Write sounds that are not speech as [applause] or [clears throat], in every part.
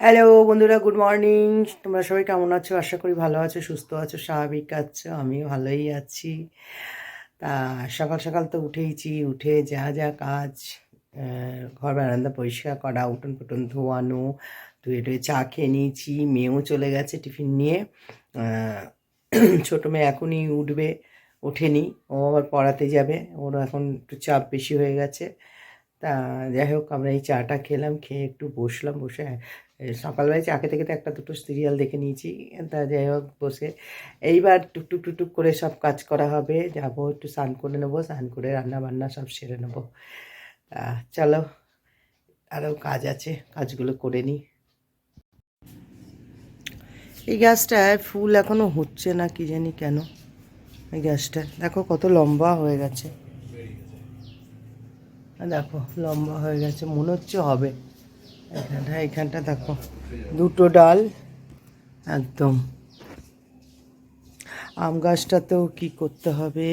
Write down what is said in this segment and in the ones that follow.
Hello বন্ধুরা good morning তোমরা সবাই কেমন আছো? আশা করি ভালো আছো, সুস্থ আছো, স্বাভাবিক আছো, আমিও ভালোই আছি। তা, সকাল সকাল তো উঠেইছি, উঠে যা যা কাজ ঘর বারান্দা পরিষ্কার করা, উঠোন পুটন ধোয়ানো, ধুয়ে টুয়ে চা খেয়ে নিয়েছি, মেয়েও চলে গেছে টিফিন নিয়ে। [clears throat] ছোটো মেয়ে এখনই উঠবে, ওঠেনি, ও আবার পড়াতে যাবে, ওর এখন একটু চাপ বেশি হয়ে গেছে। তা, যাই হোক, আমরা এই চাটা খেলাম, খেয়ে একটু বসলাম, বসে সকালবেলায় চা খেতে খেতে একটা দুটো সিরিয়াল দেখে নিয়েছি। তা যাই হোক, বসে। এইবার টুকটুক টুকটুক করে সব কাজ করা হবে। যাব, একটু স্নান করে নেব, স্নান করে রান্না বান্না সব সেরে নেব। চলো আরও কাজ আছে, কাজগুলো করে নিই। এই গ্যাসটায় ফুল এখনও হচ্ছে না, কি জানি কেন। এই গ্যাসটা, দেখো কত লম্বা হয়ে গেছে। দেখো, লম্বা হয়ে গেছে, মনে হচ্ছে হবে। এখানটা এখানটা দেখো। দুটো ডাল, একদম। আম গাছটাতেও কি করতে হবে?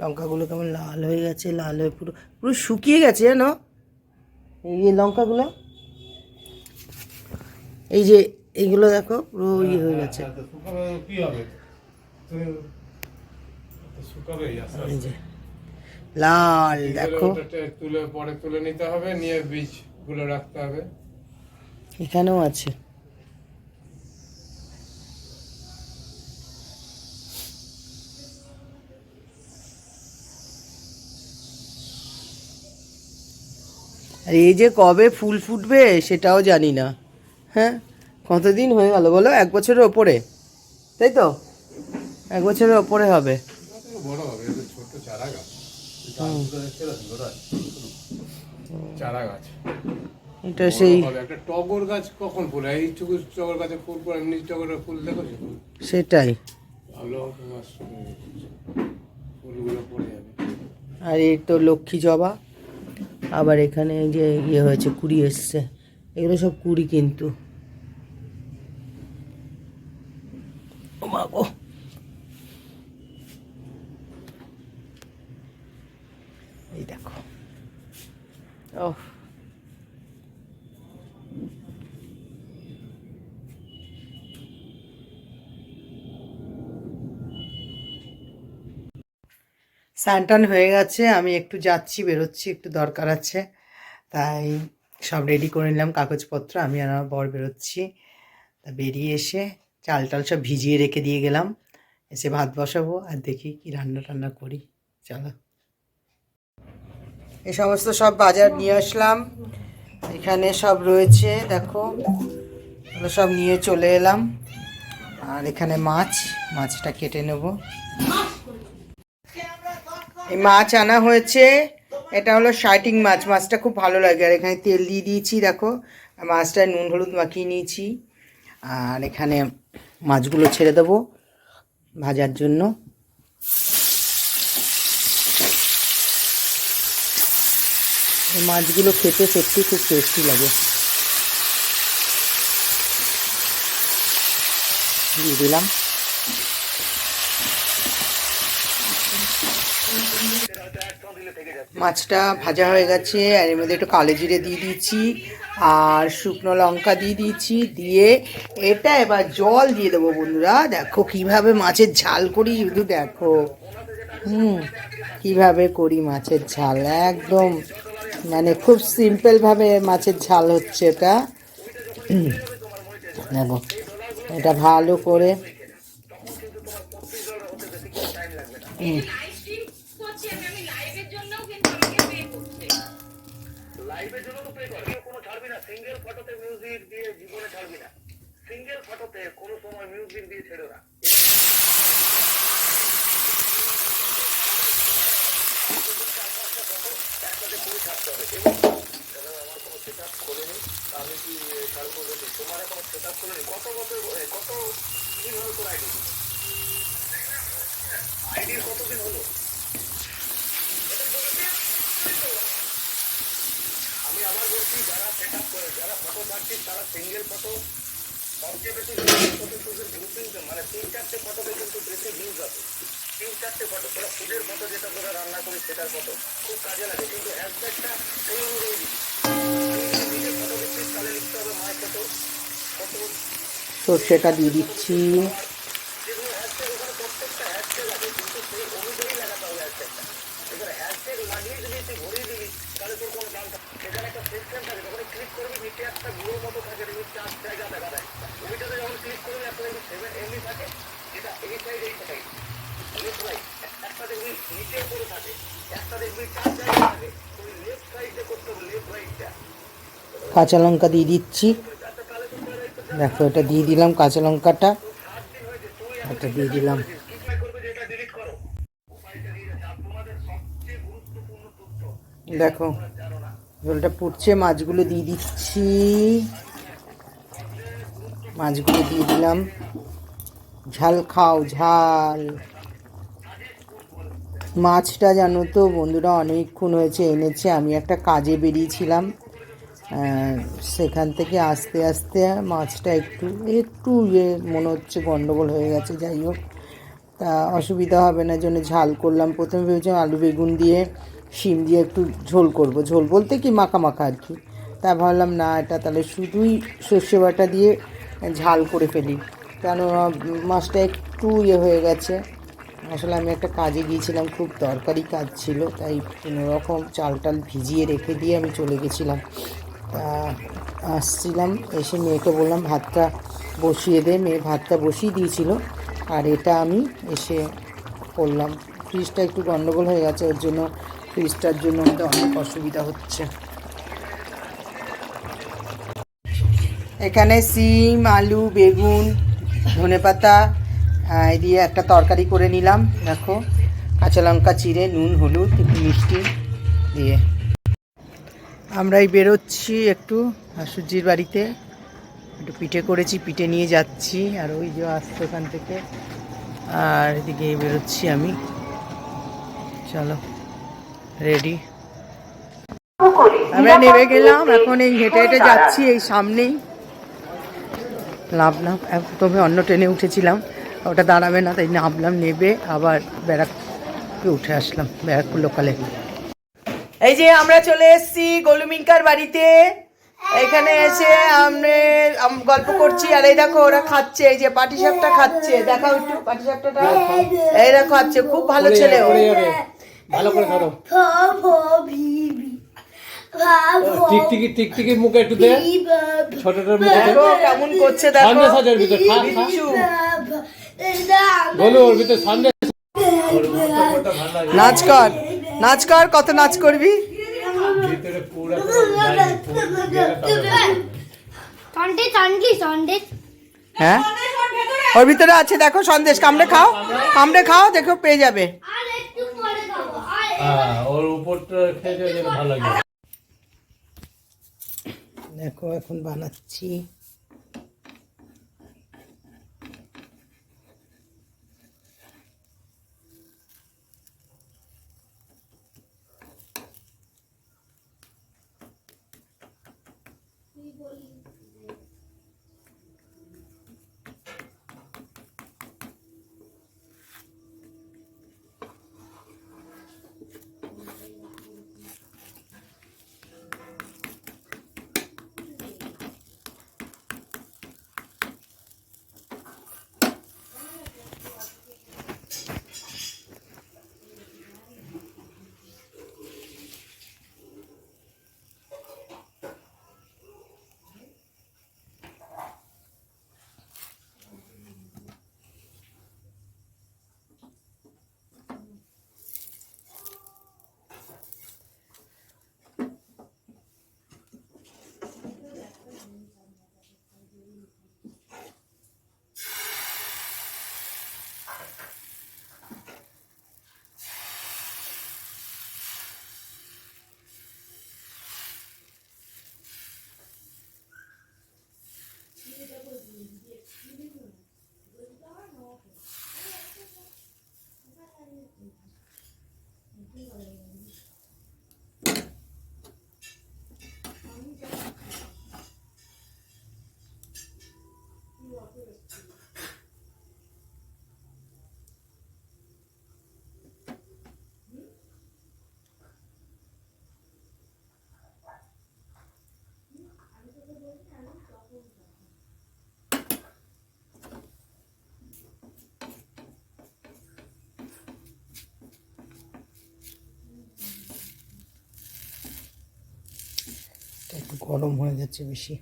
লঙ্কাগুলো কেমন লাল হয়ে গেছে, লাল হয়ে পুরো পুরো শুকিয়ে গেছে জানো? এই যে লঙ্কাগুলো। এই যে এইগুলো দেখো পুরো ইয়ে হয়ে গেছে। শুকাবে কি হবে? তুমি তো শুকাবেই আস্তে এই যে লাল দেখো। তুলে পরে তুলে নিতে হবে নিয়ে বীজগুলো রাখতে হবে। এখানেও আছে। আর এই যে কবে ফুল ফুটবে সেটাও জানি না হ্যাঁ? কতদিন হয়ে গেল বলো? এক বছরের ওপরে। তাই তো? এক বছরের ওপরে হবে। চারা গাছ এটা সেই একটা টগর গাছ কখন ফুল? হয়? এইটুকু টগর গাছে ফুল এমনি ফুল দেখেছ সেটাই। ভালো ফুলগুলো পড়ে যাবে। আর এই তো লক্ষ্মী জবা। আবার এখানে যে ইয়ে হয়েছে কুড়ি এসছে। এগুলো সব কুড়ি কিন্তু ও মা গো এই দেখো ও স্নান হয়ে গেছে, আমি একটু যাচ্ছি, বেরোচ্ছি, একটু দরকার আছে। তাই সব রেডি করে নিলাম, কাগজপত্র, আমি আর আমার বর বেরোচ্ছি। তা বেরিয়ে এসে চাল টাল সব ভিজিয়ে রেখে দিয়ে গেলাম। এসে ভাত বসাবো আর দেখি কি রান্না টান্না করি। চলো। এই সমস্ত সব বাজার নিয়ে আসলাম। এখানে সব রয়েছে, দেখো। এগুলো সব নিয়ে চলে এলাম। আর এখানে মাছ, মাছটা কেটে নেব। এই মাছ আনা হয়েছে, এটা হলো শাইটিং মাছ। মাছটা খুব ভালো লাগে। আর এখানে তেল দিয়ে দিয়েছি, দেখো। মাছটায় নুন, হলুদ মাখিয়ে নিয়েছি। আর এখানে মাছগুলো ছেড়ে দেবো ভাজার জন্য। এই মাছগুলো খেতে সত্যি খুব টেস্টি লাগে। দিয়ে দিলাম। মাছটা ভাজা হয়ে গেছে, আর এর মধ্যে একটু কালো জিরে দিয়ে দিয়েছি আর শুকনো লঙ্কা দিয়ে দিয়েছি দিয়ে এটা এবার জল দিয়ে দেবো বন্ধুরা। দেখো কীভাবে মাছের ঝাল করি, শুধু দেখো। হুম, কীভাবে করি মাছের ঝাল, একদম মানে খুব সিম্পলভাবে মাছের ঝাল হচ্ছে এটা। দেখো এটা ভালো করে। হুম সবচেয়ে বেশি রান্না করি সেটার ফটো খুব কাজে লাগে কিন্তু হ্যাশট্যাগটা সেই অনুযায়ী দিই কত কতদিন হলো আমি আবার বলছি যারা সেট আপ করে যারা ফটো পাচ্ছিস তারা সিঙ্গেল ফটো সবচেয়ে বেশি ফটো তোদের গ্রুপিং মানে তিন চারটে ফটোতে কিন্তু বেশি ভিউজ আছে তিন চারটে ফটো তোরা ফুডের ফটো যেটা তোরা রান্না করিস সেটার ফটো খুব কাজে লাগে কিন্তু হ্যাশট্যাগটা সেই অনুযায়ী নিজের ফটো লিখছিস তাহলে লিখতে হবে মায়ের ফটো কত হবে লেফট রাইটটা কাঁচা লঙ্কা দিয়ে দিচ্ছি। দেখো, এটা দিয়ে দিলাম কাঁচা লঙ্কাটা। এটা দিয়ে দিলাম। দেখো ঝোলটা ফুটছে, মাছগুলো দিয়ে দিচ্ছি। মাছগুলো দিয়ে দিলাম। ঝাল খাও, ঝাল। মাছটা জানো তো, বন্ধুরা অনেকক্ষণ হয়েছে এনেছে, আমি একটা কাজে বেরিয়েছিলাম। সেখান থেকে আস্তে আস্তে মাছটা একটু একটু ইয়ে মনে হচ্ছে গন্ডগোল হয়ে গেছে, যাই হোক। তা অসুবিধা হবে না জন্য ঝাল করলাম। প্রথমে ভেবেছিলাম আলু বেগুন দিয়ে শিম দিয়ে একটু ঝোল করব। ঝোল বলতে কি মাখা মাখা আর কি। তা ভাবলাম, না, এটা তাহলে শুধুই সর্ষে বাটা দিয়ে ঝাল করে ফেলি। কেন মাছটা একটু ইয়ে হয়ে গেছে। আসলে আমি একটা কাজে গিয়েছিলাম, খুব দরকারি কাজ ছিল। তাই কোনো রকম চাল টাল ভিজিয়ে রেখে দিয়ে আমি চলে গেছিলাম। আসছিলাম এসে মেয়েকে বললাম ভাতটা বসিয়ে দে। মেয়ে ভাতটা বসিয়ে দিয়েছিল আর এটা আমি এসে করলাম। ফ্রিজটা একটু গন্ডগোল হয়ে গেছে ওর জন্য ফ্রিজটার জন্য আমাদের অনেক অসুবিধা হচ্ছে। এখানে সিম আলু বেগুন ধনেপাতা আহ, দিয়ে একটা তরকারি করে নিলাম দেখো। কাঁচা লঙ্কা চিড়ে নুন হলুদ একটু মিষ্টি দিয়ে। আমরাই বেরোচ্ছি একটু শাশুজির বাড়িতে। একটু পিঠে করেছি, পিঠে নিয়ে যাচ্ছি। আর ওই যে আসছে ওখান থেকে। আর এদিকে বেরোচ্ছি আমি। চলো রেডি আমরা নেমে গেলাম। এখন এই হেঁটে হেঁটে যাচ্ছি এই সামনেই। নামলাম। প্রথমে অন্য ট্রেনে উঠেছিলাম। ওটা দাঁড়াবে না, তাই নামলাম, নেবে। আবার ব্যারাকপুরে উঠে আসলাম, ব্যারাকপুর লোকালে এই যে আমরা চলে এসেছি গোলুমিঙ্কার বাড়িতে। এখানে এসে আমরা গল্প করছি। আর এই দেখো ওরা খাচ্ছে এই যে পাটি সাপটা খাচ্ছে। দেখাও একটু পাটি সাপটাটা এই দেখো খাচ্ছে। খুব ভালো ছেলে ও। ভালো করে ধরো। টিকটিকি টিকটিকি মুখে একটু দে। ছোটটার মুখে দেখো কেমন করছে দেখো। সন্দেশ আছে খা খা। বলো ওর ভিতরে সন্দেশ ওর ভিতরটা ভালো লাগে নাচ কর। নাচ কর কত নাচ করবি? হ্যাঁ? ওর ভিতরে আছে দেখো সন্দেশ কামড়ে খাও কামড়ে খাও দেখো পেয়ে যাবে। আর একটু পরে গরম হয়ে যাচ্ছে বেশি।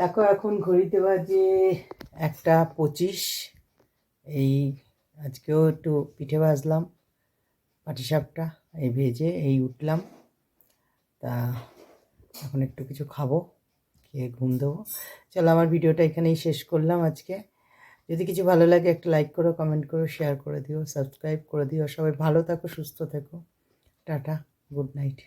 দেখো এখন ঘড়িতে বাজে একটা পঁচিশ। এই আজকেও একটু পিঠে ভাজলাম পাটিসাপটা এই ভেজে এই উঠলাম। তা এখন একটু কিছু খাব, খেয়ে ঘুম দেবো। চলো আমার ভিডিওটা এখানেই শেষ করলাম আজকে। যদি কিছু ভালো লাগে একটা লাইক করো কমেন্ট করো শেয়ার করে দিও সাবস্ক্রাইব করে দিও। সবাই ভালো থাকো, সুস্থ থেকো। Tata good night